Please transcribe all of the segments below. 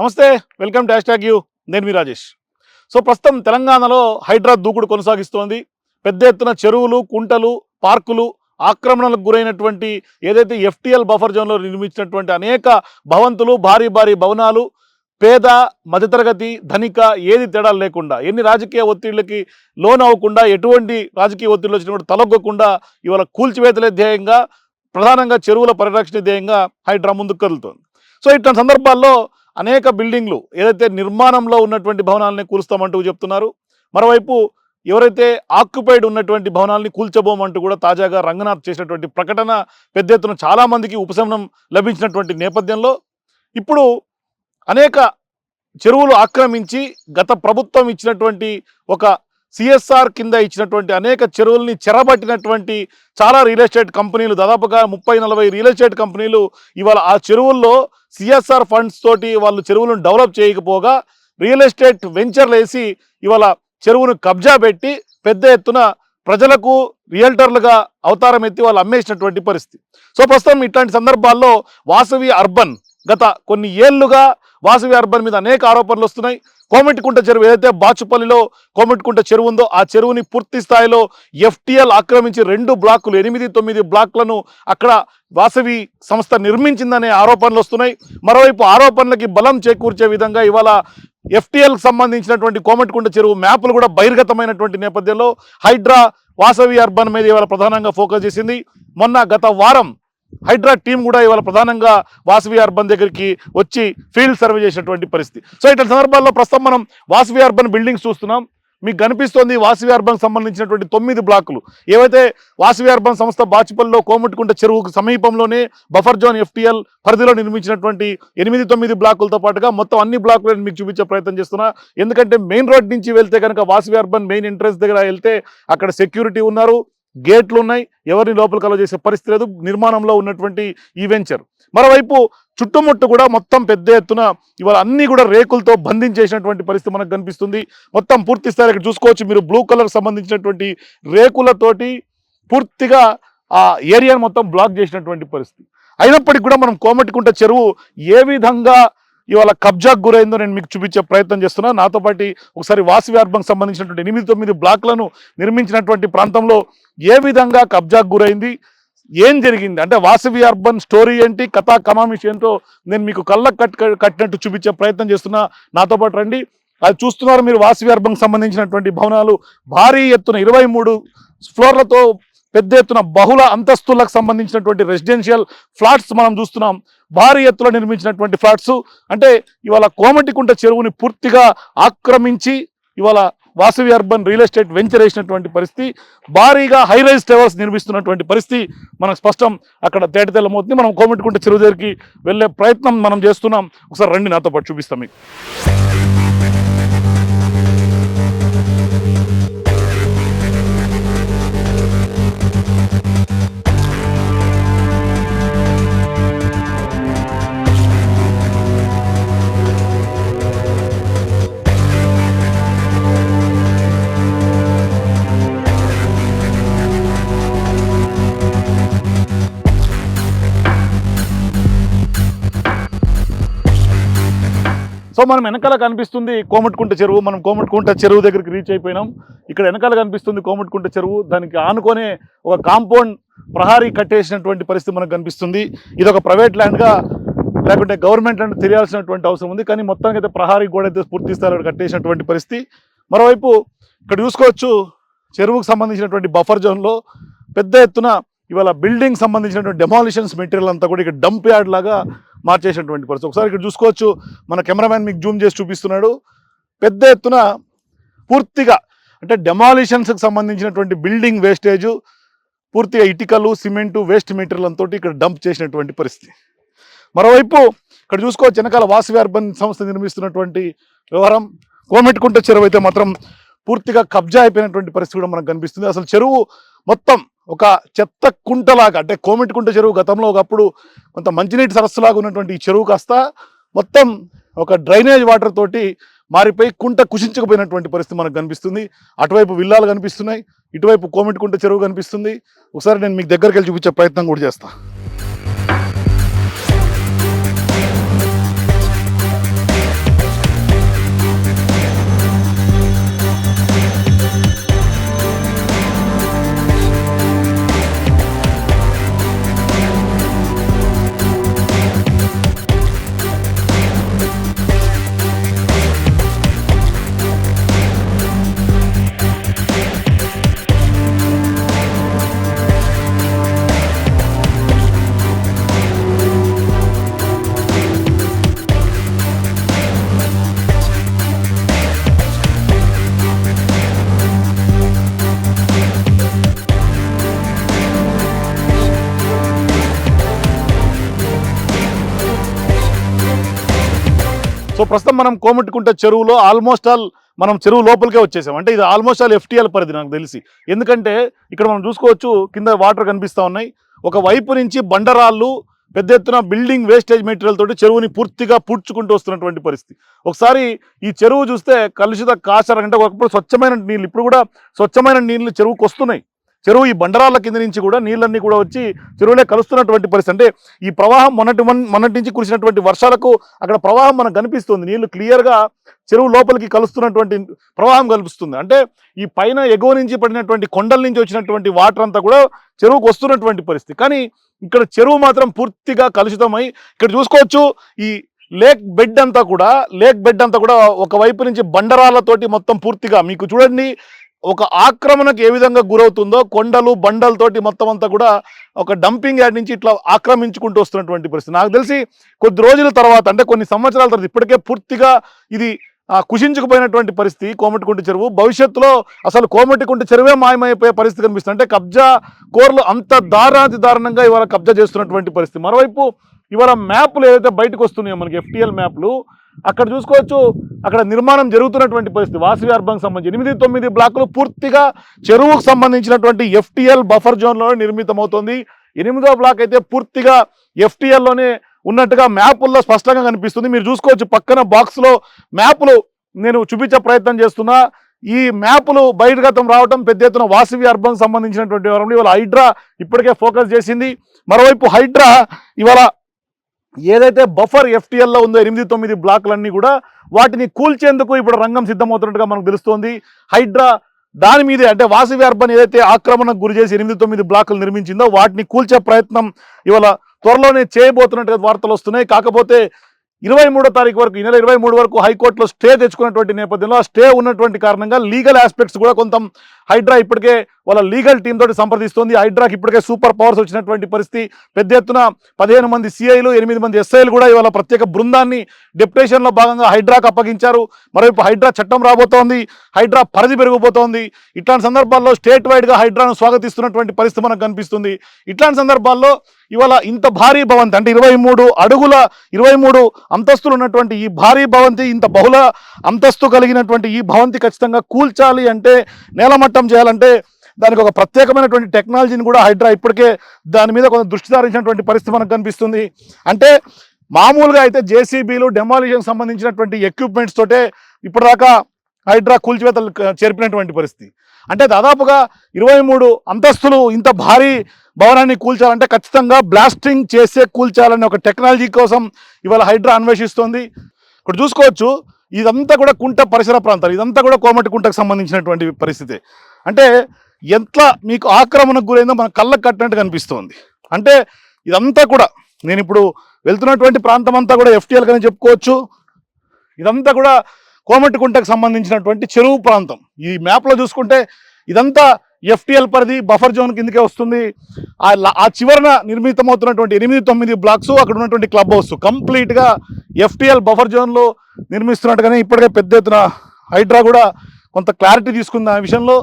నమస్తే welcome dash tag you. నేను మీ Rajesh. So ప్రస్తుతం తెలంగాణలో హైడ్రా దూకుడు కొనసాగిస్తోంది. పెద్ద ఎత్తున చెరువులు కుంటలు పార్కులు ఆక్రమణలకు గురైనటువంటి ఏదైతే ఎఫ్టీఎల్ బఫర్ జోన్లో నిర్మించినటువంటి అనేక భవంతులు భారీ భారీ భవనాలు పేద మధ్యతరగతి ధనిక ఏది తేడా లేకుండా ఎన్ని రాజకీయ ఒత్తిళ్ళకి లోన్ అవ్వకుండా ఎటువంటి రాజకీయ ఒత్తిళ్ళు వచ్చినప్పుడు తలొగ్గకుండా ఇవాళ కూల్చివేతలే ధ్యేయంగా ప్రధానంగా చెరువుల పరిరక్షణ ధ్యేయంగా హైడ్రా ముందుకు కదులుతోంది. సో ఇట్లాంటి సందర్భాల్లో అనేక బిల్డింగ్లు ఏదైతే నిర్మాణంలో ఉన్నటువంటి భవనాలని కూలుస్తామంటూ చెప్తున్నారు. మరోవైపు ఎవరైతే ఆక్యుపైడ్ ఉన్నటువంటి భవనాల్ని కూల్చబోమంటూ కూడా తాజాగా రంగనాథ్ చేసినటువంటి ప్రకటన పెద్ద ఎత్తున చాలామందికి ఉపశమనం లభించినటువంటి నేపథ్యంలో ఇప్పుడు అనేక చెరువులు ఆక్రమించి గత ప్రభుత్వం ఇచ్చినటువంటి ఒక సిఎస్ఆర్ కింద ఇచ్చినటువంటి అనేక చెరువుల్ని చెరబట్టినటువంటి చాలా రియల్ ఎస్టేట్ కంపెనీలు దాదాపుగా ముప్పై నలభై రియల్ ఎస్టేట్ కంపెనీలు ఇవాళ ఆ చెరువుల్లో సిఎస్ఆర్ ఫండ్స్ తోటి వాళ్ళు చెరువులను డెవలప్ చేయకపోగా రియల్ ఎస్టేట్ వెంచర్లు వేసి ఇవాళ చెరువును కబ్జా పెట్టి పెద్ద ఎత్తున ప్రజలకు రియల్టర్లుగా అవతారం ఎత్తి వాళ్ళు అమ్మేసినటువంటి పరిస్థితి. సో ప్రస్తుతం ఇట్లాంటి సందర్భాల్లో వాసవి అర్బన్ గత కొన్ని ఏళ్ళుగా వాసవి అర్బన్ మీద అనేక ఆరోపణలు వస్తున్నాయి. కోమటికుంట చెరువు ఏదైతే బాచుపల్లిలో కోమటికుంట చెరువు ఉందో ఆ చెరువుని పూర్తి స్థాయిలో ఎఫ్టిఎల్ ఆక్రమించి రెండు బ్లాకులు ఎనిమిది తొమ్మిది బ్లాక్లను అక్కడ వాసవి సంస్థ నిర్మించిందనే ఆరోపణలు వస్తున్నాయి. మరోవైపు ఆరోపణలకి బలం చేకూర్చే విధంగా ఇవాళ ఎఫ్టిఎల్ సంబంధించినటువంటి కోమటికుంట చెరువు మ్యాప్లు కూడా బహిర్గతమైనటువంటి నేపథ్యంలో హైడ్రా వాసవి అర్బన్ మీద ఇవాళ ప్రధానంగా ఫోకస్ చేసింది. మొన్న గత వారం హైడ్రా టీం కూడా ఇవాళ ప్రధానంగా వాసవి అర్బన్ దగ్గరికి వచ్చి ఫీల్డ్ సర్వే చేసినటువంటి పరిస్థితి. సో ఇట్లాంటి సందర్భాల్లో ప్రస్తుతం మనం వాసవి అర్బన్ బిల్డింగ్స్ చూస్తున్నాం. మీకు కనిపిస్తోంది వాసవి అర్బన్ సంబంధించినటువంటి తొమ్మిది బ్లాకులు. ఏవైతే వాసవి అర్బన్ సంస్థ బాచిపల్లిలో కోమటికుంట చెరువుకు సమీపంలోనే బఫర్ జోన్ ఎఫ్టిఎల్ పరిధిలో నిర్మించినటువంటి ఎనిమిది తొమ్మిది బ్లాకులతో పాటుగా మొత్తం అన్ని బ్లాకులను మీకు చూపించే ప్రయత్నం చేస్తున్నా. ఎందుకంటే మెయిన్ రోడ్ నుంచి వెళ్తే కనుక వాసవి అర్బన్ మెయిన్ ఎంట్రన్స్ దగ్గర వెళ్తే అక్కడ సెక్యూరిటీ ఉన్నారు. గేట్లు ఉన్నాయి ఎవరిని లోపలికి అలో చేసే పరిస్థితి లేదు. నిర్మాణంలో ఉన్నటువంటి ఈ వెంచర్. మరోవైపు చుట్టుముట్టు కూడా మొత్తం పెద్ద ఎత్తున ఇవాళ అన్నీ కూడా రేకులతో బంధించేసినటువంటి పరిస్థితి మనకు కనిపిస్తుంది. మొత్తం పూర్తి స్థాయి ఇక్కడ చూసుకోవచ్చు. మీరు బ్లూ కలర్ సంబంధించినటువంటి రేకులతోటి పూర్తిగా ఆ ఏరియాను మొత్తం బ్లాక్ చేసినటువంటి పరిస్థితి. అయినప్పటికీ కూడా మనం కోమటికుంట చెరువు ఏ విధంగా ఇవాళ కబ్జాకు గురైందో నేను మీకు చూపించే ప్రయత్నం చేస్తున్నా. నాతో పాటు ఒకసారి వాసవి అర్బన్ సంబంధించినటువంటి ఎనిమిది తొమ్మిది బ్లాక్లను నిర్మించినటువంటి ప్రాంతంలో ఏ విధంగా కబ్జాకు గురైంది ఏం జరిగింది? అంటే వాసవి అర్బన్ స్టోరీ ఏంటి కథా కమామిష్ ఏంటో నేను మీకు కళ్ళకు కట్ కట్టినట్టు చూపించే ప్రయత్నం చేస్తున్నా. నాతో పాటు రండి. అది చూస్తున్నారు మీరు వాసవి అర్బన్ సంబంధించినటువంటి భవనాలు. భారీ ఎత్తున ఇరవై మూడు ఫ్లోర్లతో పెద్ద ఎత్తున బహుళ అంతస్తులకు సంబంధించినటువంటి రెసిడెన్షియల్ ఫ్లాట్స్ మనం చూస్తున్నాం. భారీ ఎత్తులో నిర్మించినటువంటి ఫ్లాట్స్. అంటే ఇవాళ కోమటికుంట చెరువుని పూర్తిగా ఆక్రమించి ఇవాళ Vasavi urban real estate venture వేసినటువంటి పరిస్థితి. భారీగా హై రైజ్ టవర్స్ నిర్మిస్తున్నటువంటి పరిస్థితి మనకు స్పష్టం అక్కడ తేటతెల్లమవుతుంది. మనం కోమటికుంట చెరువు దగ్గరికి వెళ్ళే ప్రయత్నం మనం చేస్తున్నాం. ఒకసారి రండి నాతో పాటు చూపిస్తాం మీకు. సో మనం వెనకాల కనిపిస్తుంది కోమట్కుంట చెరువు. మనం కోమట్కుంట చెరువు దగ్గరికి రీచ్ అయిపోయినాం. ఇక్కడ వెనకాల కనిపిస్తుంది కోమట్కుంట చెరువు. దానికి ఆనుకొనే ఒక కాంపౌండ్ ప్రహారీ కట్టేసినటువంటి పరిస్థితి మనకు కనిపిస్తుంది. ఇది ఒక ప్రైవేట్ ల్యాండ్గా లేకుంటే గవర్నమెంట్ ల్యాండ్ తెలియాల్సినటువంటి అవసరం ఉంది. కానీ మొత్తానికి అయితే ప్రహారీ గోడ అయితే పూర్తి స్థాయిలో కట్టేసినటువంటి పరిస్థితి. మరోవైపు ఇక్కడ చూసుకోవచ్చు చెరువుకు సంబంధించినటువంటి బఫర్ జోన్లో పెద్ద ఎత్తున ఇవాళ బిల్డింగ్ సంబంధించినటువంటి డెమాలిషన్స్ మెటీరియల్ అంతా కూడా ఇక్కడ డంప్ యార్డ్ లాగా మార్చేసినటువంటి పరిస్థితి. ఒకసారి ఇక్కడ చూసుకోవచ్చు. మన కెమెరామ్యాన్ మీకు జూమ్ చేసి చూపిస్తున్నాడు. పెద్ద ఎత్తున పూర్తిగా అంటే డెమాలిషన్స్కి సంబంధించినటువంటి బిల్డింగ్ వేస్టేజ్ పూర్తిగా ఇటుకలు సిమెంటు వేస్ట్ మెటీరియల్ అంతా ఇక్కడ డంప్ చేసినటువంటి పరిస్థితి. మరోవైపు ఇక్కడ చూసుకోవచ్చు వెనకాల వాసవి అర్బన్ సంస్థ నిర్మిస్తున్నటువంటి వ్యవహారం. కోమెట్టుకుంట చెరువు అయితే మాత్రం పూర్తిగా కబ్జా అయిపోయినటువంటి పరిస్థితి కూడా మనకు కనిపిస్తుంది. అసలు చెరువు మొత్తం ఒక చెత్త కుంటలాగా అంటే కోమిటి కుంట చెరువు గతంలో ఒకప్పుడు కొంత మంచినీటి సరస్సులాగా ఉన్నటువంటి ఈ చెరువు కాస్త మొత్తం ఒక డ్రైనేజ్ వాటర్ తోటి మారిపోయి కుంట కుషించకపోయినటువంటి పరిస్థితి మనకు కనిపిస్తుంది. అటువైపు విల్లాలు కనిపిస్తున్నాయి ఇటువైపు కోమిటి కుంట చెరువు కనిపిస్తుంది. ఒకసారి నేను మీకు దగ్గరికి వెళ్ళి చూపించే ప్రయత్నం కూడా చేస్తా. ప్రస్తుతం మనం కోమటికుంట చెరువులో ఆల్మోస్ట్ ఆల్ మనం చెరువు లోపలికే వచ్చేసాం. అంటే ఇది ఆల్మోస్ట్ ఆల్ ఎఫ్టీఎల్ పరిధి నాకు తెలిసి. ఎందుకంటే ఇక్కడ మనం చూసుకోవచ్చు కింద వాటర్ కనిపిస్తా ఉన్నాయి. ఒక వైపు నుంచి బండరాళ్ళు పెద్ద ఎత్తున బిల్డింగ్ వేస్టేజ్ మెటీరియల్ తోటి చెరువుని పూర్తిగా పూడ్చుకుంటూ వస్తున్నటువంటి పరిస్థితి. ఒకసారి ఈ చెరువు చూస్తే కలుషిత కాచర అంటే ఒకప్పుడు స్వచ్ఛమైన నీళ్ళు ఇప్పుడు కూడా స్వచ్ఛమైన నీళ్ళు చెరువుకు వస్తున్నాయి చెరువు ఈ బండరాళ్ళ కింద నుంచి కూడా నీళ్ళన్నీ కూడా వచ్చి చెరువులే కలుస్తున్నటువంటి పరిస్థితి. అంటే ఈ ప్రవాహం మొన్నటి మొన్నటి నుంచి కురిసినటువంటి వర్షాలకు అక్కడ ప్రవాహం మనకు కనిపిస్తుంది. నీళ్ళు క్లియర్గా చెరువు లోపలికి కలుస్తున్నటువంటి ప్రవాహం కలుపుస్తుంది అంటే ఈ పైన ఎగువ నుంచి పడినటువంటి కొండల నుంచి వచ్చినటువంటి వాటర్ అంతా కూడా చెరువుకు వస్తున్నటువంటి పరిస్థితి. కానీ ఇక్కడ చెరువు మాత్రం పూర్తిగా కలుషితమై ఇక్కడ చూసుకోవచ్చు ఈ లేక్ బెడ్ అంతా కూడా లేక్ బెడ్ అంతా కూడా ఒక వైపు నుంచి బండరాళ్ళతోటి మొత్తం పూర్తిగా. మీకు చూడండి ఒక ఆక్రమణకు ఏ విధంగా గురవుతుందో కొండలు బండలతోటి మొత్తం అంతా కూడా ఒక డంపింగ్ యార్డ్ నుంచి ఇట్లా ఆక్రమించుకుంటూ వస్తున్నటువంటి పరిస్థితి. నాకు తెలిసి కొద్ది రోజుల తర్వాత అంటే కొన్ని సంవత్సరాల తర్వాత ఇప్పటికే పూర్తిగా ఇది కుషించుకుపోయినటువంటి పరిస్థితి. కోమటికుంట చెరువు. భవిష్యత్తులో అసలు కోమటికుంట చెరువే మాయమైపోయే పరిస్థితి కనిపిస్తుంది. అంటే కబ్జా కోర్లు అంత దారాతి దారుణంగా ఇవాళ కబ్జా చేస్తున్నటువంటి పరిస్థితి. మరోవైపు ఇవాళ మ్యాప్లు ఏదైతే బయటకు వస్తున్నాయో మనకి ఎఫ్టీఎల్ మ్యాప్లు అక్కడ చూసుకోవచ్చు. అక్కడ నిర్మాణం జరుగుతున్నటువంటి పరిస్థితి. వాసవి అర్బంకి సంబంధించి ఎనిమిది తొమ్మిది బ్లాకులు పూర్తిగా చెరువుకు సంబంధించినటువంటి ఎఫ్టీఎల్ బఫర్ జోన్లోనే నిర్మితమవుతుంది. ఎనిమిదో బ్లాక్ అయితే పూర్తిగా ఎఫ్టీఎల్లోనే ఉన్నట్టుగా మ్యాపుల్లో స్పష్టంగా కనిపిస్తుంది. మీరు చూసుకోవచ్చు పక్కన బాక్స్లో మ్యాపులు నేను చూపించే ప్రయత్నం చేస్తున్నా. ఈ మ్యాపులు బహిర్గతం రావడం పెద్ద ఎత్తున వాసవి అర్బన్ సంబంధించినటువంటి వివరంలో ఇవాళ హైడ్రా ఇప్పటికే ఫోకస్ చేసింది. మరోవైపు హైడ్రా ఇవాళ ఏదైతే బఫర్ ఎఫ్టీఎల్లో ఉందో ఎనిమిది తొమ్మిది బ్లాక్లన్నీ కూడా వాటిని కూల్చేందుకు ఇప్పుడు రంగం సిద్ధమవుతున్నట్టుగా మనకు తెలుస్తోంది. హైడ్రా దాని మీదే అంటే వాసవి అర్బన్ ఏదైతే ఆక్రమణకు గురి చేసి ఎనిమిది తొమ్మిది బ్లాకులు నిర్మించిందో వాటిని కూల్చే ప్రయత్నం ఇవాళ త్వరలోనే చేయబోతున్నట్టుగా వార్తలు వస్తున్నాయి. కాకపోతే ఇరవై మూడో తారీఖు వరకు ఈ నెల ఇరవై మూడు వరకు హైకోర్టులో స్టే తెచ్చుకున్నటువంటి నేపథ్యంలో ఆ స్టే ఉన్నటువంటి కారణంగా లీగల్ ఆస్పెక్ట్స్ కూడా కొంత హైడ్రా ఇప్పటికే వాళ్ళ లీగల్ టీం తోటి సంప్రదిస్తోంది. హైడ్రాకి ఇప్పటికే సూపర్ పవర్స్ వచ్చినటువంటి పరిస్థితి. పెద్ద ఎత్తున పదిహేను మంది సిఐలు ఎనిమిది మంది ఎస్ఐలు కూడా ఇవాళ ప్రత్యేక బృందాన్ని డెప్యుటేషన్లో భాగంగా హైడ్రాకు అప్పగించారు. మరోవైపు హైడ్రా చట్టం రాబోతోంది. హైడ్రా పరిధి పెరిగిపోతోంది. ఇట్లాంటి సందర్భాల్లో స్టేట్ వైడ్గా హైడ్రాను స్వాగతిస్తున్నటువంటి పరిస్థితి మనకు కనిపిస్తుంది. ఇట్లాంటి సందర్భాల్లో ఇవాళ ఇంత భారీ భవంతి అంటే ఇరవై మూడు అడుగుల ఇరవై మూడు అంతస్తులు ఉన్నటువంటి ఈ భారీ భవంతి ఇంత బహుళ అంతస్తు కలిగినటువంటి ఈ భవంతి ఖచ్చితంగా కూల్చాలి అంటే నేలమట్ట చేయాలంటే దానికి ఒక ప్రత్యేకమైనటువంటి టెక్నాలజీని కూడా హైడ్రా ఇప్పటికే దాని మీద కొంత దృష్టి సారించినటువంటి పరిస్థితి మనకు కనిపిస్తుంది. అంటే మామూలుగా అయితే జేసీబీలు డెమాలిషన్ సంబంధించినటువంటి ఎక్విప్మెంట్స్ తోటే ఇప్పటిదాకా హైడ్రా కూల్చివేతలు చేర్పినటువంటి పరిస్థితి. అంటే దాదాపుగా ఇరవై మూడు అంతస్తులు ఇంత భారీ భవనాన్ని కూల్చాలంటే ఖచ్చితంగా బ్లాస్టింగ్ చేసే కూల్చాలనే ఒక టెక్నాలజీ కోసం ఇవాళ హైడ్రా అన్వేషిస్తోంది. ఇక్కడ చూసుకోవచ్చు ఇదంతా కూడా కుంట పరిసర ప్రాంతాలు ఇదంతా కూడా కోమటి కుంటకు సంబంధించినటువంటి పరిస్థితి. అంటే ఎంత మీకు ఆక్రమణకు గురైందో మన కళ్ళకు కట్టినట్టు కనిపిస్తుంది. అంటే ఇదంతా కూడా నేను ఇప్పుడు వెళ్తున్నటువంటి ప్రాంతం అంతా కూడా ఎఫ్టీఎల్ కానీ చెప్పుకోవచ్చు. ఇదంతా కూడా కోమటికుంటకు సంబంధించినటువంటి చెరువు ప్రాంతం. ఈ మ్యాప్లో చూసుకుంటే ఇదంతా ఎఫ్టీఎల్ పరిధి బఫర్ జోన్ కిందకే వస్తుంది. ఆ ఆ చివరన నిర్మితమవుతున్నటువంటి ఎనిమిది తొమ్మిది బ్లాక్స్ అక్కడ ఉన్నటువంటి క్లబ్ హౌస్. కంప్లీట్గా ఎఫ్టీఎల్ బఫర్ జోన్లో నిర్మిస్తున్నట్టుగానే ఇప్పటికే పెద్ద ఎత్తున హైడ్రా కూడా కొంత క్లారిటీ తీసుకుందాం ఆ విషయంలో.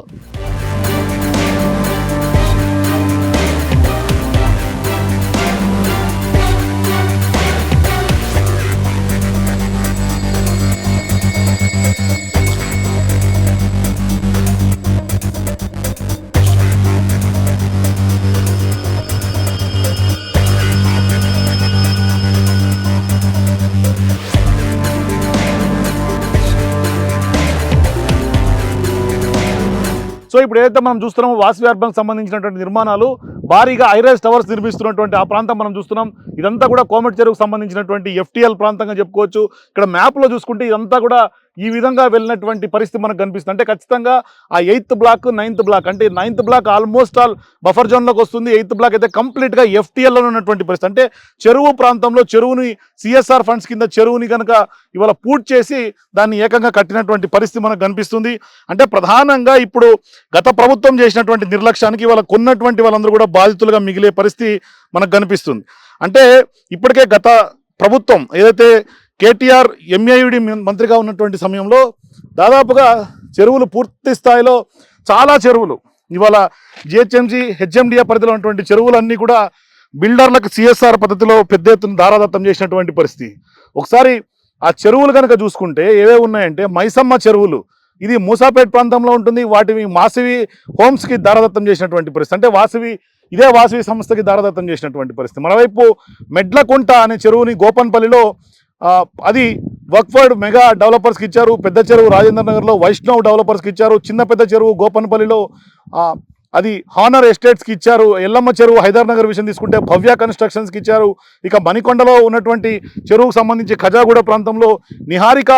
ఇప్పుడు ఏదైతే మనం చూస్తున్నామో వాసవి అర్బన్ సంబంధించినటువంటి నిర్మాణాలు భారీగా ఐరైస్ టవర్స్ నిర్మిస్తున్నటువంటి ఆ ప్రాంతం మనం చూస్తున్నాం. ఇదంతా కూడా కోమటి చెరువుకు సంబంధించినటువంటి ఎఫ్టీఎల్ ప్రాంతంగా చెప్పుకోవచ్చు. ఇక్కడ మ్యాప్లో చూసుకుంటే ఇదంతా కూడా ఈ విధంగా వెళ్ళినటువంటి పరిస్థితి మనకు కనిపిస్తుంది. అంటే ఖచ్చితంగా ఆ ఎయిత్ బ్లాక్ నైన్త్ బ్లాక్ అంటే ninth block almost all buffer జోన్లోకి వస్తుంది. ఎయిత్ బ్లాక్ అయితే కంప్లీట్గా ఎఫ్టీఎల్లో ఉన్నటువంటి పరిస్థితి. అంటే చెరువు ప్రాంతంలో చెరువుని సిఎస్ఆర్ ఫండ్స్ కింద చెరువుని కనుక ఇవాళ పూర్తి చేసి దాన్ని ఏకంగా కట్టినటువంటి పరిస్థితి మనకు కనిపిస్తుంది. అంటే ప్రధానంగా ఇప్పుడు గత ప్రభుత్వం చేసినటువంటి నిర్లక్ష్యానికి ఇవాళ కొన్నటువంటి వాళ్ళందరూ కూడా బాధితులుగా మిగిలే పరిస్థితి మనకు కనిపిస్తుంది. అంటే ఇప్పటికే గత ప్రభుత్వం ఏదైతే కేటీఆర్ ఎంఏయుడి మంత్రిగా ఉన్నటువంటి సమయంలో దాదాపుగా చెరువులు పూర్తి స్థాయిలో చాలా చెరువులు. ఇవాళ జిహెచ్ఎంసీ హెచ్ఎండిఏ పరిధిలో ఉన్నటువంటి చెరువులన్నీ కూడా బిల్డర్లకు సిఎస్ఆర్ పద్ధతిలో పెద్ద ఎత్తున దారాదత్తం చేసినటువంటి పరిస్థితి. ఒకసారి ఆ చెరువులు కనుక చూసుకుంటే ఏవే ఉన్నాయంటే మైసమ్మ చెరువులు. ఇది మూసాపేట్ ప్రాంతంలో ఉంటుంది. వాటివి మాసవి హోమ్స్కి దారదత్తం చేసినటువంటి పరిస్థితి. అంటే వాసవి ఇదే వాసవి సంస్థకి దారదత్తం చేసినటువంటి పరిస్థితి. మరోవైపు మెడ్లకుంట అనే చెరువుని గోపన్పల్లిలో అది వర్క్ఫర్డ్ మెగా డెవలపర్స్కి ఇచ్చారు పెద్ద చెరువు రాజేంద్ర నగర్లో వైష్ణవ్ డెవలపర్స్కి ఇచ్చారు చిన్న పెద్ద చెరువు గోపన్పల్లిలో అది హానర్ ఎస్టేట్స్కి ఇచ్చారు ఎల్లమ్మ చెరువు హైదరానగర్ విషయం తీసుకుంటే భవ్య కన్స్ట్రక్షన్స్కి ఇచ్చారు. ఇక మణికొండలో ఉన్నటువంటి చెరువుకు సంబంధించి ఖజాగూడ ప్రాంతంలో నిహారిక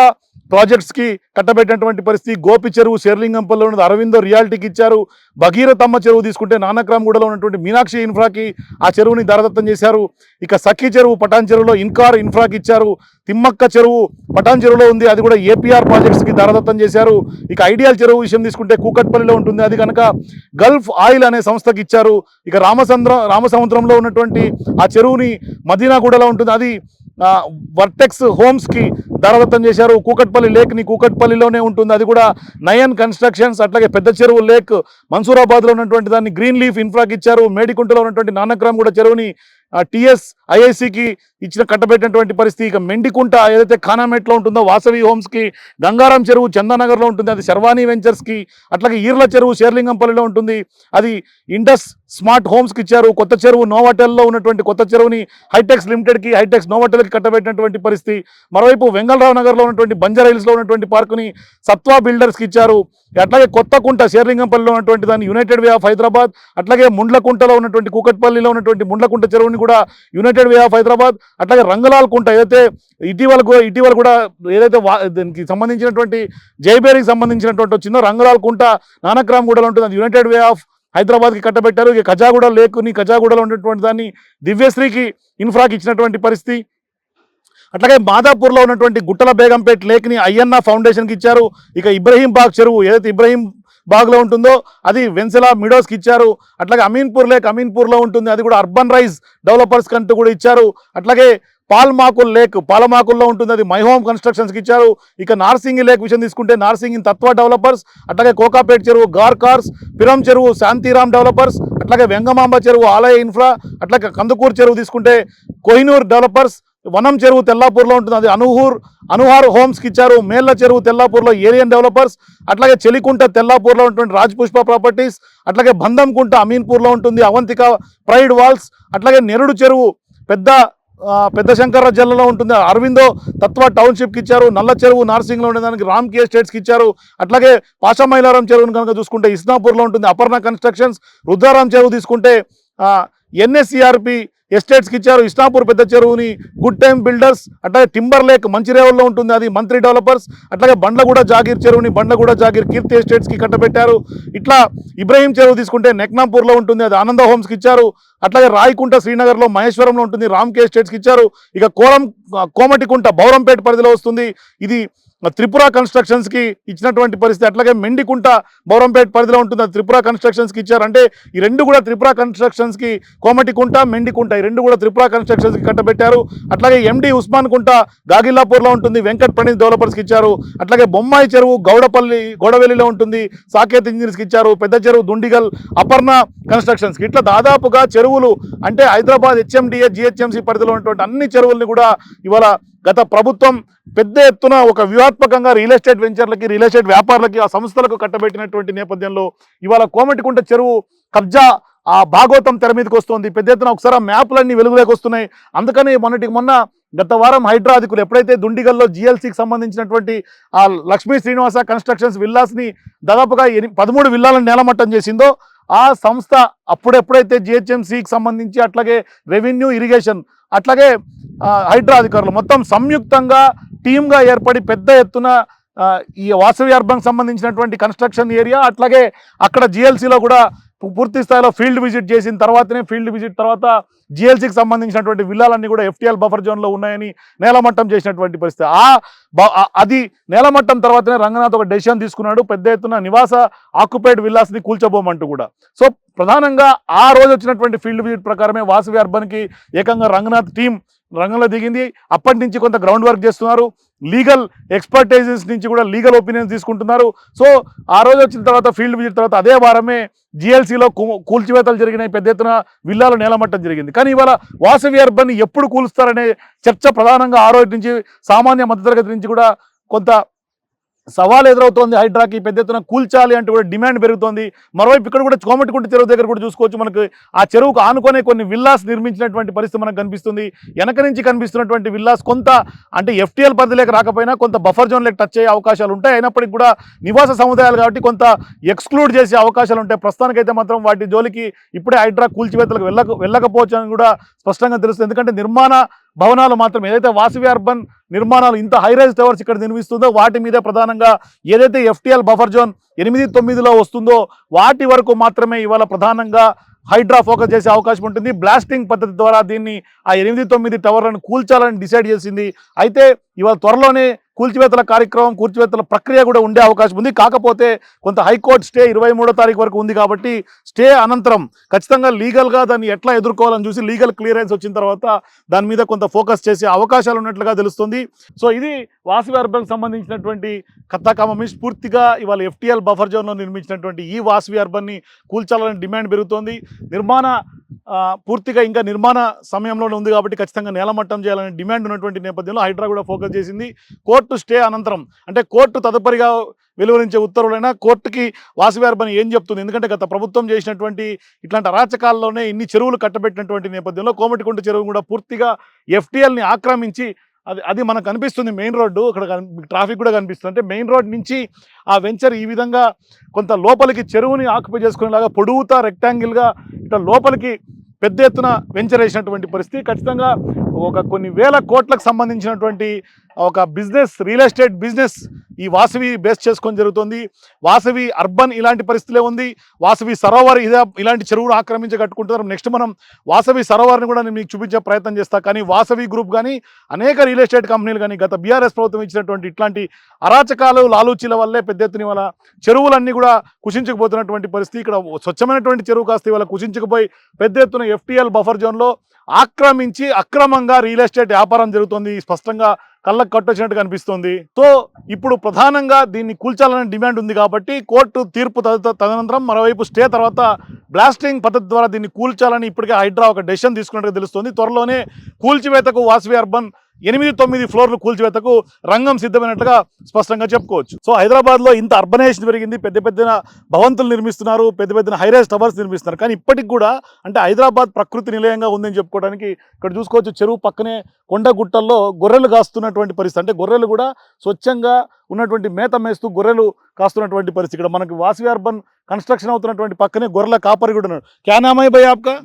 ప్రాజెక్ట్స్కి కట్టబెట్టినటువంటి పరిస్థితి. గోపి చెరువు శేర్లింగంపల్లో ఉన్నది. అరవిందో రియాలిటీకి ఇచ్చారు. భగీరథమ్మ చెరువు తీసుకుంటే నానక్రామ్గూడలో ఉన్నటువంటి మీనాక్షి ఇన్ఫ్రాకి ఆ చెరువుని దరదత్తం చేశారు. ఇక సఖి చెరువు పటాన్ చెరువులో ఇన్కార్ ఇన్ఫ్రాకి ఇచ్చారు. తిమ్మక్క చెరువు పటాన్ చెరువులో ఉంది. అది కూడా ఏపీఆర్ ప్రాజెక్ట్స్కి దరదత్తం చేశారు. ఇక ఐడియల్ చెరువు విషయం తీసుకుంటే కూకట్పల్లిలో ఉంటుంది. అది కనుక గల్ఫ్ ఆయిల్ అనే సంస్థకి ఇచ్చారు. ఇక రామసంద్ర రామసముద్రంలో ఉన్నటువంటి ఆ చెరువుని మదీనాగూడలో ఉంటుంది. అది వర్టెక్స్ హోమ్స్కి దరదత్తం చేశారు. కూకట్పల్లి లేక్ని కూకట్పల్లిలోనే ఉంటుంది. అది కూడా నయన్ కన్స్ట్రక్షన్స్ అట్లాగే పెద్ద చెరువు లేక్ మన్సూరాబాద్లో ఉన్నటువంటి దాన్ని గ్రీన్ లీఫ్ ఇన్ఫ్రాకి ఇచ్చారు. మేడికుంటలో ఉన్నటువంటి నానక్రామ్ కూడా చెరువుని టిఎస్ ఐఐసికి ఇచ్చిన కట్టబెట్టినటువంటి పరిస్థితి. ఇక మెండికుంట ఏదైతే ఖానామెట్లో ఉంటుందో వాసవి హోమ్స్కి గంగారం చెరువు చందానగర్లో ఉంటుంది. అది శర్వాణి వెంచర్స్కి అట్లాగే ఈర్ల చెరువు షేర్లింగంపల్లిలో ఉంటుంది. అది ఇండస్ స్మార్ట్ హోమ్స్కి ఇచ్చారు. కొత్త చెరువు నోవాటెల్లో ఉన్నటువంటి కొత్త చెరువుని హైటెక్స్ లిమిటెడ్కి హైటెక్స్ నోవాటెల్కి కట్టబెట్టినటువంటి పరిస్థితి. మరోవైపు వెంగళరావు నగర్లో ఉన్నటువంటి బంజారా హిల్స్లో ఉన్నటువంటి పార్కుని సత్వా బిల్డర్స్కి ఇచ్చారు. అట్లాగే కొత్త కుంట షేర్లింగంపల్లిలో ఉన్నటువంటి దాన్ని యునైటెడ్ వే ఆఫ్ హైదరాబాద్ అట్లాగే ముండ్లకుంటలో ఉన్నటువంటి కూకట్పల్లిలో ఉన్నటువంటి ముండ్లకుంట చెరువుని కూడా యునైటెడ్ వే ఆఫ్ హైదరాబాద్ అట్లాగే రంగులాల్ కుంట ఏదైతే ఇటీవల కూడా ఇటీవల కూడా ఏదైతే వా- దీనికి సంబంధించినటువంటి జైబేరికి సంబంధించినటువంటి వచ్చిందో రంగులాల్ కుంట నానక్రామ్ గూడలో ఉంటుంది అది యునైటెడ్ వే ఆఫ్ హైదరాబాద్కి కట్టబెట్టారు. ఇక ఖజాగూడ లేకుని కజాగూడలో ఉన్నటువంటి దాన్ని దివ్యశ్రీకి ఇన్ఫ్రాకి ఇచ్చినటువంటి పరిస్థితి. అట్లాగే మాదాపూర్లో ఉన్నటువంటి గుట్టల బేగంపేట్ లేక్ని అయ్యన్న ఫౌండేషన్కి ఇచ్చారు. ఇక ఇబ్రహీంబాగ్ చెరువు ఏదైతే ఇబ్రహీం బాగ్లో ఉంటుందో అది వెన్సెలా మిడోస్కి ఇచ్చారు. అట్లాగే అమీన్పూర్ లేక్ అమీన్పూర్లో ఉంటుంది. అది కూడా అర్బన్ రైజ్ డెవలపర్స్ కంటూ కూడా ఇచ్చారు. అట్లాగే పాల్మాకుల్ లేక్ పాలమాకుల్లో ఉంటుంది. అది మై హోమ్ కన్స్ట్రక్షన్స్కి ఇచ్చారు. ఇక నార్సింగి లేక్ విషయం తీసుకుంటే నార్సింగి తత్వ డెవలపర్స్ అట్లాగే కోకాపేట్ చెరువు గార్ కార్స్ పిరం చెరువు శాంతిరామ్ డెవలపర్స్ అట్లాగే వెంగమాంబ చెరువు ఆలయ ఇన్ఫ్రా అట్లాగే కందుకూరు చెరువు తీసుకుంటే కోహినూర్ డెవలపర్స్ వనం చెరువు తెల్లాపూర్లో ఉంటుంది. అది అనుహూర్ అనుహార్ హోమ్స్కి ఇచ్చారు. మేళ్ళ చెరువు తెల్లాపూర్లో ఏరియన్ డెవలపర్స్ అట్లాగే చెలికుంట తెల్లాపూర్లో ఉంటుంది రాజ్ పుష్ప ప్రాపర్టీస్ అట్లాగే బంధంకుంట అమీన్పూర్లో ఉంటుంది. అవంతిక ప్రైడ్ వాల్స్ అట్లాగే నెరుడు చెరువు పెద్ద పెద్ద శంకర జిల్లాలో ఉంటుంది. అరవిందో తత్వ టౌన్షిప్కి ఇచ్చారు. నల్ల చెరువు నార్సింగ్లో ఉండేదానికి రామ్కి ఎస్టేట్స్కి ఇచ్చారు. అట్లాగే పాషమైలారం చెరువును కనుక చూసుకుంటే ఇస్నాపూర్లో ఉంటుంది. అపర్ణ కన్స్ట్రక్షన్స్ రుద్రారాం చెరువు తీసుకుంటే ఎన్ఎస్సిఆర్పి ఎస్టేట్స్కి ఇచ్చారు. ఇస్నాపూర్ పెద్ద చెరువుని గుడ్ టైమ్ బిల్డర్స్ అట్లాగే టింబర్ లేక్ మంచిరేవుల్లో ఉంటుంది. అది మంత్రి డెవలపర్స్ అట్లాగే బండ్లగూడ జాగీర్ చెరువుని బండ్లగూడ జాగీర్ కీర్తి ఎస్టేట్స్కి కట్టబెట్టారు. ఇట్లా ఇబ్రహీం చెరువు తీసుకుంటే నెక్నాంపూర్లో ఉంటుంది. అది ఆనంద హోమ్స్కి ఇచ్చారు. అట్లాగే రాయకుంట శ్రీనగర్లో మహేశ్వరంలో ఉంటుంది. రామ్కే ఎస్టేట్స్కి ఇచ్చారు. ఇక కోరం కోమటికుంట బౌరంపేట పరిధిలో వస్తుంది. ఇది త్రిపుర కన్స్ట్రక్షన్స్కి ఇచ్చినటువంటి పరిస్థితి అట్లాగే మెండికుంట బౌరంపేట పరిధిలో ఉంటుంది. అది త్రిపుర కన్స్ట్రక్షన్స్కి ఇచ్చారంటే ఈ రెండు కూడా త్రిపుర కన్స్ట్రక్షన్స్కి కోమటికుంట మెండికుంట ఈ రెండు కూడా త్రిపుర కన్స్ట్రక్షన్స్కి కట్టబెట్టారు. అట్లాగే ఎండి ఉస్మాన్ కుంట గాగిల్లాపూర్లో ఉంటుంది. వెంకట్ ప్రణీత్ డెవలపర్స్కి ఇచ్చారు. అట్లాగే బొమ్మాయి చెరువు గౌడపల్లి గౌడవెల్లిలో ఉంటుంది. సాకేత్ ఇంజనీర్స్కి ఇచ్చారు. పెద్ద చెరువు దుండిగల్ అపర్ణ కన్స్ట్రక్షన్స్కి ఇట్లా దాదాపుగా చెరువులు అంటే హైదరాబాద్ హెచ్ఎండిఏ జిహెచ్ఎంసీ పరిధిలో ఉన్నటువంటి అన్ని చెరువుల్ని కూడా ఇవాళ గత ప్రభుత్వం పెద్ద ఎత్తున ఒక వ్యూహాత్మకంగా రియల్ ఎస్టేట్ వెంచర్లకి రియల్ ఎస్టేట్ వ్యాపారులకి ఆ సంస్థలకు కట్టబెట్టినటువంటి నేపథ్యంలో ఇవాళ కోమటికుంట చెరువు కబ్జా ఆ భాగోతం తెర మీదకి వస్తుంది. పెద్ద ఎత్తున ఒకసారి ఆ మ్యాప్లన్నీ వెలుగులోకి వస్తున్నాయి. అందుకని మొన్నటికి మొన్న గత వారం హైడ్రా అధికులు ఎప్పుడైతే దుండిగల్లో జిఎల్సీకి సంబంధించినటువంటి ఆ లక్ష్మీ శ్రీనివాస కన్స్ట్రక్షన్స్ విల్లాస్ని దాదాపుగా పదమూడు విల్లాలను నేలమట్టం చేసిందో ఆ సంస్థ అప్పుడెప్పుడైతే జిహెచ్ఎంసీకి సంబంధించి అట్లాగే రెవెన్యూ ఇరిగేషన్ అట్లాగే హైడ్రా అధికారులు మొత్తం సంయుక్తంగా టీమ్గా ఏర్పడి పెద్ద ఎత్తున ఈ వాసవి అర్బంకి సంబంధించినటువంటి కన్స్ట్రక్షన్ ఏరియా అట్లాగే అక్కడ జిఎల్సీలో కూడా పూర్తి స్థాయిలో ఫీల్డ్ విజిట్ చేసిన తర్వాతనే ఫీల్డ్ విజిట్ తర్వాత జిఎల్సీకి సంబంధించినటువంటి విల్లాలన్నీ కూడా ఎఫ్టీఎల్ బఫర్ జోన్లో ఉన్నాయని నేలమట్టం చేసినటువంటి పరిస్థితి. ఆ అది నేలమట్టం తర్వాతనే రంగనాథ్ ఒక డెసిషన్ తీసుకున్నాడు. పెద్ద ఎత్తున నివాస ఆక్యుపైడ్ విల్లాస్ని కూల్చబోమంటూ కూడా. సో ప్రధానంగా ఆ రోజు వచ్చినటువంటి ఫీల్డ్ విజిట్ ప్రకారమే వాసవి అర్బన్కి ఏకంగా రంగనాథ్ టీం రంగంలో దిగింది. అప్పటి నుంచి కొంత గ్రౌండ్ వర్క్ చేస్తున్నారు. లీగల్ ఎక్స్పర్టైజెస్ నుంచి కూడా లీగల్ ఒపీనియన్స్ తీసుకుంటున్నారు. సో ఆ రోజు వచ్చిన తర్వాత ఫీల్డ్ విజిట్ తర్వాత అదే వారమే జిఎల్సీలో కూల్చివేతలు జరిగినాయి. పెద్ద ఎత్తున విల్లాలు నేలమట్టం జరిగింది. కానీ ఇవాళ వాసవి అర్బన్ ఎప్పుడు కూలుస్తారనే చర్చ ప్రధానంగా ఆ రోజు నుంచి సామాన్య మధ్యతరగతి నుంచి కూడా కొంత సవాల్ ఎదురవుతోంది హైడ్రాకి పెద్ద ఎత్తున కూల్చాలి అంటే కూడా డిమాండ్ పెరుగుతోంది. మరోవైపు ఇక్కడ కూడా కోమటికుంట చెరువు దగ్గర కూడా చూసుకోవచ్చు. మనకు ఆ చెరువుకు ఆనుకునే కొన్ని విల్లాస్ నిర్మించినటువంటి పరిస్థితి మనకు కనిపిస్తుంది. వెనక నుంచి కనిపిస్తున్నటువంటి విల్లాస్ కొంత అంటే ఎఫ్టీఎల్ పరిధిలోకి రాకపోయినా కొంత బఫర్ జోన్లకు టచ్ అయ్యే అవకాశాలు ఉంటాయి. అయినప్పటికీ కూడా నివాస సముదాయాలు కాబట్టి కొంత ఎక్స్క్లూడ్ చేసే అవకాశాలు ఉంటాయి. ప్రస్తుతానికైతే మాత్రం వాటి జోలికి ఇప్పుడే హైడ్రా కూల్చివేతలకు వెళ్ళక వెళ్ళకపోవచ్చు అని కూడా స్పష్టంగా తెలుస్తుంది. ఎందుకంటే నిర్మాణ భవనాలు మాత్రం ఏదైతే వాసవి అర్బన్ నిర్మాణాలు ఇంత హైరైజ్ టవర్స్ ఇక్కడ నిర్మిస్తుందో వాటి మీద ప్రధానంగా ఏదైతే ఎఫ్టీఎల్ బఫర్ జోన్ ఎనిమిది తొమ్మిదిలో వస్తుందో వాటి వరకు మాత్రమే ఇవాళ ప్రధానంగా హైడ్రా ఫోకస్ చేసే అవకాశం ఉంటుంది. బ్లాస్టింగ్ పద్ధతి ద్వారా దీన్ని ఆ ఎనిమిది తొమ్మిది టవర్లను కూల్చాలని డిసైడ్ చేసింది. అయితే ఇవాళ త్వరలోనే కూల్చివేతల కార్యక్రమం కూల్చివేతల ప్రక్రియ కూడా ఉండే అవకాశం ఉంది. కాకపోతే కొంత హైకోర్టు స్టే ఇరవై మూడో తారీఖు వరకు ఉంది కాబట్టి స్టే అనంతరం ఖచ్చితంగా లీగల్గా దాన్ని ఎట్లా ఎదుర్కోవాలని చూసి లీగల్ క్లియరెన్స్ వచ్చిన తర్వాత దాని మీద కొంత ఫోకస్ చేసే అవకాశాలు ఉన్నట్లుగా తెలుస్తుంది. సో ఇది వాసవి అర్బన్కి సంబంధించినటువంటి కథాకామ మీన్స్ పూర్తిగా ఇవాళ ఎఫ్టీఎల్ బఫర్ జోన్లో నిర్మించినటువంటి ఈ వాసవి అర్బన్ని కూల్చాలని డిమాండ్ పెరుగుతోంది. నిర్మాణ పూర్తిగా ఇంకా నిర్మాణ సమయంలోనే ఉంది కాబట్టి ఖచ్చితంగా నేలమట్టం చేయాలనే డిమాండ్ ఉన్నటువంటి నేపథ్యంలో హైడ్రా కూడా ఫోకస్ చేసింది. కోర్టు స్టే అనంతరం అంటే కోర్టు తదుపరిగా వెలువరించే ఉత్తర్వులైనా కోర్టుకి వాసవి ఏం చెప్తుంది? ఎందుకంటే గత ప్రభుత్వం చేసినటువంటి ఇట్లాంటి అరాచకాల్లోనే ఇన్ని చెరువులు కట్టబెట్టినటువంటి నేపథ్యంలో కోమటికుంట చెరువు కూడా పూర్తిగా ఎఫ్టీఎల్ని ఆక్రమించి అది అది మనకు కనిపిస్తుంది మెయిన్ రోడ్డు. అక్కడ ట్రాఫిక్ కూడా కనిపిస్తుంది. అంటే మెయిన్ రోడ్ నుంచి ఆ వెంచర్ ఈ విధంగా కొంత లోపలికి చెరువుని ఆక్యుపై చేసుకునేలాగా పొడుగుతా రెక్టాంగిల్గా ఇట్లా లోపలికి పెద్ద ఎత్తున వెంచరేసినటువంటి పరిస్థితి. ఖచ్చితంగా ఒక కొన్ని వేల కోట్లకు సంబంధించినటువంటి ఒక బిజినెస్ రియల్ ఎస్టేట్ బిజినెస్ ఈ వాసవి బేస్ చేసుకొని జరుగుతుంది. వాసవి అర్బన్ ఇలాంటి పరిస్థితులే ఉంది. వాసవి సరోవర్ ఇదే ఇలాంటి చెరువును ఆక్రమించి కట్టుకుంటున్నారు. నెక్స్ట్ మనం వాసవి సరోవర్ని కూడా నేను మీకు చూపించే ప్రయత్నం చేస్తాను కానీ వాసవి గ్రూప్ కానీ అనేక రియల్ ఎస్టేట్ కంపెనీలు కానీ గత బీఆర్ఎస్ ప్రభుత్వం ఇచ్చినటువంటి ఇట్లాంటి అరాచకాలు లాలూచీల వల్లే పెద్ద ఎత్తున వల్ల చెరువులన్నీ కూడా కుషించుకుపోతున్నటువంటి పరిస్థితి. ఇక్కడ స్వచ్ఛమైనటువంటి చెరువు కాస్త ఇవాళ కుషించుకుపోయి పెద్ద ఎత్తున ఎఫ్టీఎల్ బఫర్ జోన్లో ఆక్రమించి అక్రమంగా రియల్ ఎస్టేట్ వ్యాపారం జరుగుతుంది. స్పష్టంగా కళ్ళకు కట్టొచ్చినట్టు కనిపిస్తుంది. సో ఇప్పుడు ప్రధానంగా దీన్ని కూల్చాలనే డిమాండ్ ఉంది కాబట్టి కోర్టు తీర్పు తదనంతరం మరోవైపు స్టే తర్వాత బ్లాస్టింగ్ పద్ధతి ద్వారా దీన్ని కూల్చాలని ఇప్పటికే హైడ్రా ఒక డెసిషన్ తీసుకున్నట్టుగా తెలుస్తుంది. త్వరలోనే కూల్చివేతకు వాసవి అర్బన్ ఎనిమిది తొమ్మిది ఫ్లోర్లు కూల్చివేతకు రంగం సిద్ధమైనట్లుగా స్పష్టంగా చెప్పుకోవచ్చు. సో హైదరాబాద్లో ఇంత అర్బనైజేషన్ పెరిగింది. పెద్ద పెద్ద భవంతులు నిర్మిస్తున్నారు. పెద్ద పెద్ద హైరేజ్ టవర్స్ నిర్మిస్తున్నారు. కానీ ఇప్పటికి కూడా అంటే హైదరాబాద్ ప్రకృతి నిలయంగా ఉందని చెప్పుకోవడానికి ఇక్కడ చూసుకోవచ్చు. చెరువు పక్కనే కొండ గుట్టల్లో గొర్రెలు కాస్తున్నటువంటి పరిస్థితి. అంటే గొర్రెలు కూడా స్వచ్ఛంగా ఉన్నటువంటి మేత మేస్తూ గొర్రెలు కాస్తున్నటువంటి పరిస్థితి. ఇక్కడ మనకి వాసవి అర్బన్ కన్స్ట్రక్షన్ అవుతున్నటువంటి పక్కనే గొర్రెల కాపరి కూడా ఉన్నాడు క్యా నామై భయ్ ఆప్కా?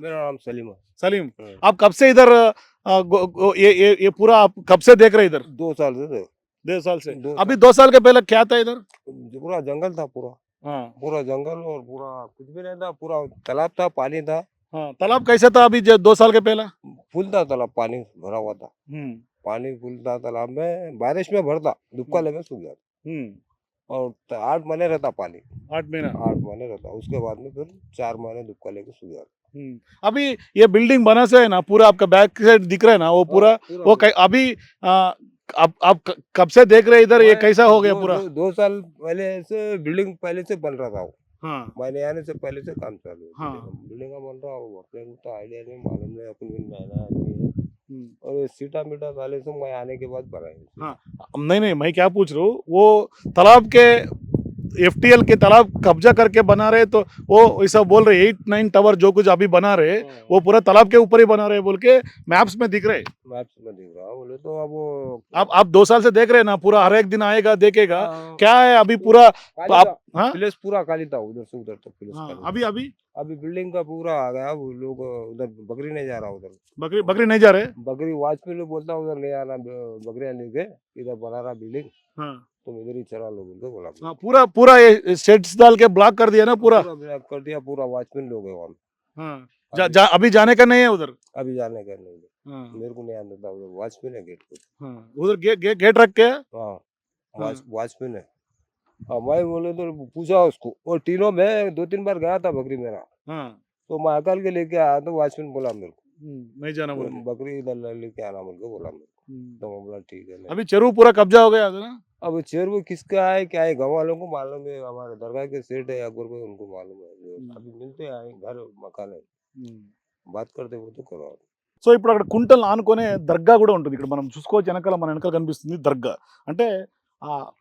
सलीम है। आप कब से इधर आ, गो- गो- ये ये ये पूरा आप कब से देख रहे इधर? दो साल से डेढ़ साल से। दो अभी दो साल के पहले क्या था इधर? पूरा जंगल था पूरा। हाँ। पूरा जंगल और पूरा कुछ भी नहीं था पूरा तालाब था पानी था। हाँ तालाब कैसे था अभी दो साल के पहले? फुल था तालाब पानी भरा हुआ था। हम्म। पानी फुल था तालाब में बारिश में भरता दुबका में सूख जाता। हम्म। और आठ महीने रहता पानी। आठ महीना। आठ महीने रहता उसके बाद में फिर चार महीने दुबका लेके सूख जाता। हम्म अभी ये बिल्डिंग बना से है ना पूरा आपका बैक साइड दिख रहा है ना वो पूरा वो अभी आप आप कब से देख रहे इधर ये कैसा हो गया पूरा? दो, साल पहले से बिल्डिंग पहले से बन रहा था हाँ। मैंने आने से पहले से काम चालू है। हाँ। बिल्डिंग का बन रहा वो तो आइडिया नहीं मालूम नहीं अपन नया आदमी है। हम्म। और सीटा मीटा वाले से मैं आने के बाद बनाए हाँ। नहीं नहीं मैं क्या पूछ रहा हूँ वो तालाब के एफटीएल के तालाब कब्जा करके बना रहे तो वो ऐसा बोल रहे एट नाइन टावर जो कुछ अभी बना रहे वो पूरा तालाब के ऊपर ही बना रहे बोल के मैप्स में दिख रहे। मैप्स में दिख रहा बोले तो अब वो आप आप दो साल से देख रहे हैं ना पूरा हर एक दिन आएगा देखेगा। हाँ, क्या है अभी पूरा आप- हाँ? प्लेस पूरा खाली था उधर से उधर तक प्लेस हाँ, अभी अभी? अभी बिल्डिंग का पूरा आ गया वो लोग उधर बकरी नहीं जा रहा उधर। बकरी बकरी नहीं जा रहे? बकरी वॉचमैन लोग बोलता उधर नहीं आना बकरियाँ लेके इधर बना रहा बिल्डिंग हाँ। तुम इधर ही चला लो बोल के बोला हाँ, पूरा पूरा ये शेड्स डाल के ब्लॉक कर दिया ना पूरा? ब्लॉक कर दिया पूरा वॉचमैन लोग है वहाँ। हाँ जा, जा, अभी जाने का नहीं है उधर? अभी जाने का नहीं है। हाँ, मेरे को नहीं आने था उधर वॉचमैन है गेट पे। हाँ, उधर गे, गे, गेट रख के? हाँ हाँ। वॉचमैन है। हाँ मैं बोले तो पूछा उसको और तीनों में दो तीन बार गया था बकरी मेरा। हाँ। तो मैं अकल के लेके आया तो वॉचमैन बोला मेरे को। नहीं जाना बोल के। बकरी दलाल लेके आना बोल के बोला मेरे को। हम्म। तो मैं बोला ठीक है नहीं अभी चेरू पूरा कब्जा हो गया था ना? अब चेयर वो किसका है क्या है गाँव वालों को मालूम है हमारे दरगाह के सेठ है अकबर को उनको मालूम है जो हम्म। अभी मिलते आए घर मकान है बात करते वो तो करो సో ఇప్పుడు అక్కడ కుంటలు ఆనుకునే దర్గా కూడా ఉంటుంది ఇక్కడ మనం చూసుకోవచ్చు వెనకాల మన వెనకాల కనిపిస్తుంది దర్గా అంటే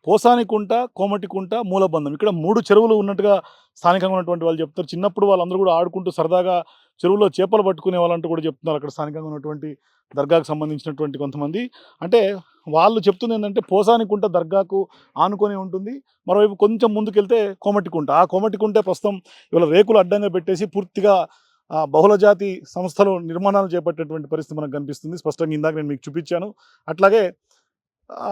పోసానికుంట కోమటికుంట మూలబంధం. ఇక్కడ మూడు చెరువులు ఉన్నట్టుగా స్థానికంగా ఉన్నటువంటి వాళ్ళు చెప్తారు. చిన్నప్పుడు వాళ్ళందరూ కూడా ఆడుకుంటూ సరదాగా చెరువులో చేపలు పట్టుకునే వాళ్ళంటూ కూడా చెప్తున్నారు అక్కడ స్థానికంగా ఉన్నటువంటి దర్గాకు సంబంధించినటువంటి కొంతమంది. అంటే వాళ్ళు చెప్తుంది ఏంటంటే పోసానికుంట దర్గాకు ఆనుకొని ఉంటుంది. మరోవైపు కొంచెం ముందుకెళ్తే కోమటికుంట. ఆ కోమటి కుంటే ప్రస్తుతం ఇవాళ రేకులు అడ్డంగా పెట్టేసి పూర్తిగా బహుళజాతి సంస్థలు నిర్మాణాలు చేపట్టేటువంటి పరిస్థితి మనకు కనిపిస్తుంది. స్పష్టంగా ఇందాక నేను మీకు చూపించాను. అట్లాగే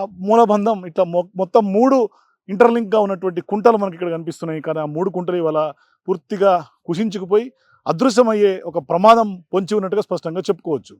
మూలబంధం ఇట్లా మొ- మొత్తం మూడు ఇంటర్లింక్గా ఉన్నటువంటి కుంటలు మనకి ఇక్కడ కనిపిస్తున్నాయి. కానీ ఆ మూడు కుంటలు ఇవాళ పూర్తిగా కుషించుకుపోయి అదృశ్యమయ్యే ఒక ప్రమాదం పొంచి ఉన్నట్టుగా స్పష్టంగా చెప్పుకోవచ్చు.